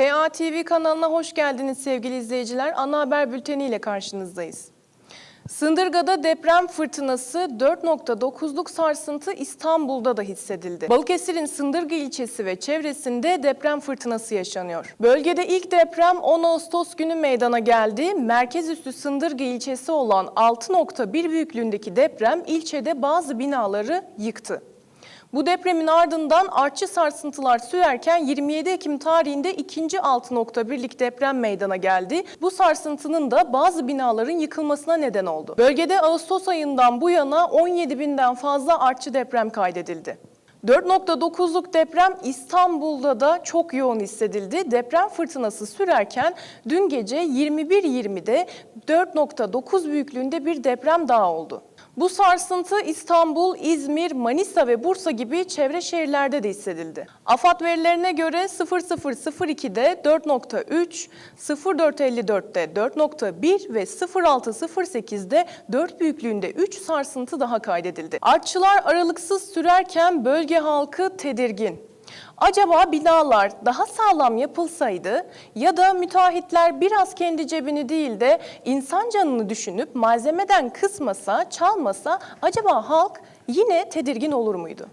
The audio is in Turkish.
PA TV kanalına hoş geldiniz sevgili izleyiciler. Ana haber bülteni ile karşınızdayız. Sındırga'da deprem fırtınası 4.9'luk sarsıntı İstanbul'da da hissedildi. Balıkesir'in Sındırga ilçesi ve çevresinde deprem fırtınası yaşanıyor. Bölgede ilk deprem 10 Ağustos günü meydana geldi. Merkez üstü Sındırga ilçesi olan 6.1 büyüklüğündeki deprem ilçede bazı binaları yıktı. Bu depremin ardından artçı sarsıntılar sürerken 27 Ekim tarihinde ikinci 6.1'lik deprem meydana geldi. Bu sarsıntının da bazı binaların yıkılmasına neden oldu. Bölgede Ağustos ayından bu yana 17 binden fazla artçı deprem kaydedildi. 4.9'luk deprem İstanbul'da da çok yoğun hissedildi. Deprem fırtınası sürerken dün gece 21.20'de 4.9 büyüklüğünde bir deprem daha oldu. Bu sarsıntı İstanbul, İzmir, Manisa ve Bursa gibi çevre şehirlerde de hissedildi. AFAD verilerine göre 0002'de 4.3, 0454'te 4.1 ve 0608'de 4 büyüklüğünde 3 sarsıntı daha kaydedildi. Artçılar aralıksız sürerken bölge halkı tedirgin. Acaba binalar daha sağlam yapılsaydı ya da müteahhitler biraz kendi cebini değil de insan canını düşünüp malzemeden kısmasa, çalmasa acaba halk yine tedirgin olur muydu?